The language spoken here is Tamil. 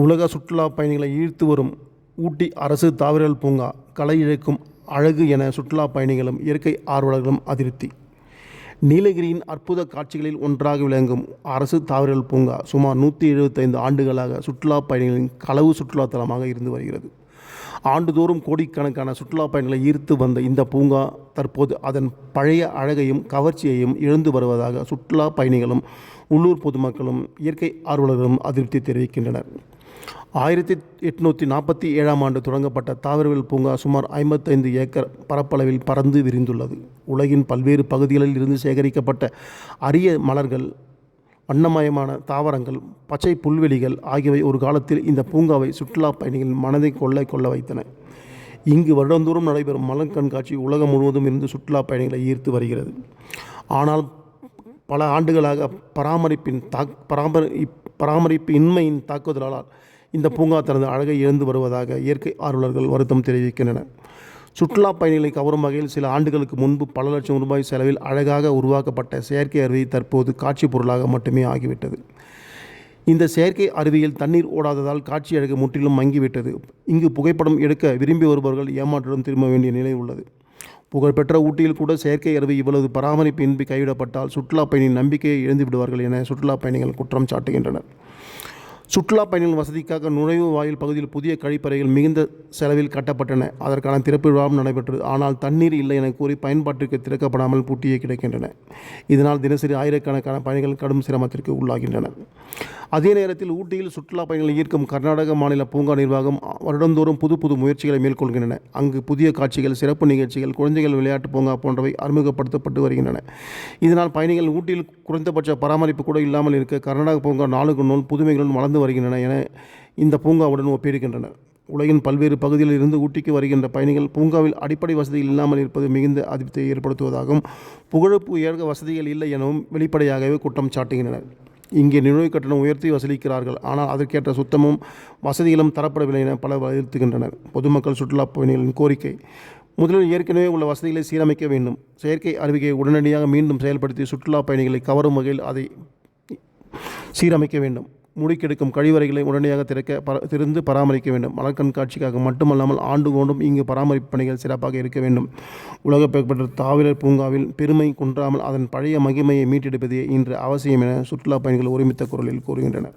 உலக சுற்றுலா பயணிகளை ஈர்த்து வரும் ஊட்டி அரசு தாவரவியல் பூங்கா கலை இழக்கும் அழகு என சுற்றுலா பயணிகளும் இயற்கை ஆர்வலர்களும் அதிருப்தி. நீலகிரியின் அற்புத காட்சிகளில் ஒன்றாக விளங்கும் அரசு தாவரவியல் பூங்கா சுமார் நூற்றி எழுபத்தைந்து ஆண்டுகளாக சுற்றுலா பயணிகளின் களவு சுற்றுலா தலமாக இருந்து வருகிறது. ஆண்டுதோறும் கோடிக்கணக்கான சுற்றுலா பயணிகளை ஈர்த்து வந்த இந்த பூங்கா தற்போது அதன் பழைய அழகையும் கவர்ச்சியையும் இழந்து வருவதாக சுற்றுலா பயணிகளும் உள்ளூர் பொதுமக்களும் இயற்கை ஆர்வலர்களும் அதிருப்தி தெரிவிக்கின்றனர். ஆயிரத்தி எட்நூற்றி நாற்பத்தி ஏழாம் ஆண்டு தொடங்கப்பட்ட தாவரவியல் பூங்கா சுமார் ஐம்பத்தைந்து ஏக்கர் பரப்பளவில் பறந்து விரிந்துள்ளது. உலகின் பல்வேறு பகுதிகளில் இருந்து சேகரிக்கப்பட்ட அரிய மலர்கள் வண்ணமயமான தாவரங்கள் பச்சை புல்வெளிகள் ஆகியவை ஒரு காலத்தில் இந்த பூங்காவை சுற்றுலா பயணிகள் மனதை கொள்ளை கொள்ள வைத்தன. இங்கு வருடந்தோறும் நடைபெறும் மலர் கண்காட்சி உலகம் முழுவதும் இருந்து சுற்றுலா பயணிகளை ஈர்த்து வருகிறது. ஆனால் பல ஆண்டுகளாக பராமரிப்பின் தாக் பராமரி பராமரிப்பு இன்மையின் தாக்குதலால் இந்த பூங்கா தனது அழகை இழந்து வருவதாக இயற்கை ஆர்வலர்கள் வருத்தம் தெரிவிக்கின்றனர். சுற்றுலா பயணிகளை கவரும் வகையில் சில ஆண்டுகளுக்கு முன்பு பல லட்சம் ரூபாய் செலவில் அழகாக உருவாக்கப்பட்ட செயற்கை அருவி தற்போது காட்சி பொருளாக மட்டுமே ஆகிவிட்டது. இந்த செயற்கை அருவியில் தண்ணீர் ஓடாததால் காட்சி அழகு முற்றிலும் மங்கிவிட்டது. இங்கு புகைப்படம் எடுக்க விரும்பி வருபவர்கள் ஏமாற்றுடன் திரும்ப வேண்டிய நிலை உள்ளது. புகழ்பெற்ற ஊட்டியில் கூட செயற்கை அருவி இவ்வளவு பராமரிப்பு இன்றி கைவிடப்பட்டால் சுற்றுலா பயணி நம்பிக்கையை இழந்து விடுவார்கள் என சுற்றுலா பயணிகள் குற்றம் சாட்டுகின்றனர். சுற்றுலா பயணிகள் வசதிக்காக நுழைவு வாயில் பகுதியில் புதிய கழிப்பறைகள் மிகுந்த செலவில் கட்டப்பட்டன. அதற்கான திறப்பு விழாவும் நடைபெற்றது. ஆனால் தண்ணீர் இல்லை என கூறி பயன்பாட்டிற்கு திறக்கப்படாமல் பூட்டியே கிடக்கின்றன. இதனால் தினசரி ஆயிரக்கணக்கான பயணிகள் கடும் சிரமத்திற்கு உள்ளாகின்றன அதே நேரத்தில் ஊட்டியில் சுற்றுலா பயணிகளை ஈர்க்கும் கர்நாடக மாநில பூங்கா நிர்வாகம் வருடந்தோறும் புது புது முயற்சிகளை மேற்கொள்கின்றன. அங்கு புதிய காட்சிகள் சிறப்பு நிகழ்ச்சிகள் குழந்தைகள் விளையாட்டு பூங்கா போன்றவை அறிமுகப்படுத்தப்பட்டு வருகின்றன. இதனால் பயணிகள் ஊட்டியில் குறைந்தபட்ச பராமரிப்பு கூட இல்லாமல் இருக்க கர்நாடக பூங்கா நாளுக்கு நூல் புதுமைகளுடன் வளர்ந்து வருகின்றன என இந்த பூங்காவுடன் ஒப்பிடுகின்றன உலகின் பல்வேறு பகுதிகளில் இருந்து ஊட்டிக்கு வருகின்ற பயணிகள் பூங்காவில் அடிப்படை வசதிகள் இல்லாமல் இருப்பது மிகுந்த அதிருப்தியை ஏற்படுத்துவதாகவும் புகழப்பு ஏற்க வசதிகள் இல்லை எனவும் வெளிப்படையாகவே குற்றம் சாட்டுகின்றனர். இங்கே நினைவு கட்டணம் உயர்த்தி வசூலிக்கிறார்கள். ஆனால் அதற்கேற்ற சுத்தமும் வசதிகளும் தரப்படவில்லை என பலர் வலியுறுத்துகின்றனர். பொதுமக்கள் சுற்றுலா பயணிகளின் கோரிக்கை முதலில் ஏற்கனவே உள்ள வசதிகளை சீரமைக்க வேண்டும். செயற்கை அருவியை உடனடியாக மீண்டும் செயல்படுத்தி சுற்றுலா பயணிகளை கவரும் வகையில் அதை சீரமைக்க வேண்டும். முடிக்கெடுக்கும் கழிவறைகளை உடனடியாக திறக்க பர திறந்து பராமரிக்க வேண்டும். மலர் கண்காட்சிக்காக மட்டுமல்லாமல் ஆண்டுகோண்டும் இங்கு பராமரிப்பு பணிகள் சிறப்பாக இருக்க வேண்டும். உலகப்பெற்ற தாவரர் பூங்காவில் பெருமை குன்றாமல் அதன் பழைய மகிமையை மீட்டெடுப்பதே இன்று அவசியம் என சுற்றுலா பயணிகள் ஒருமித்த குரலில் கூறுகின்றனர்.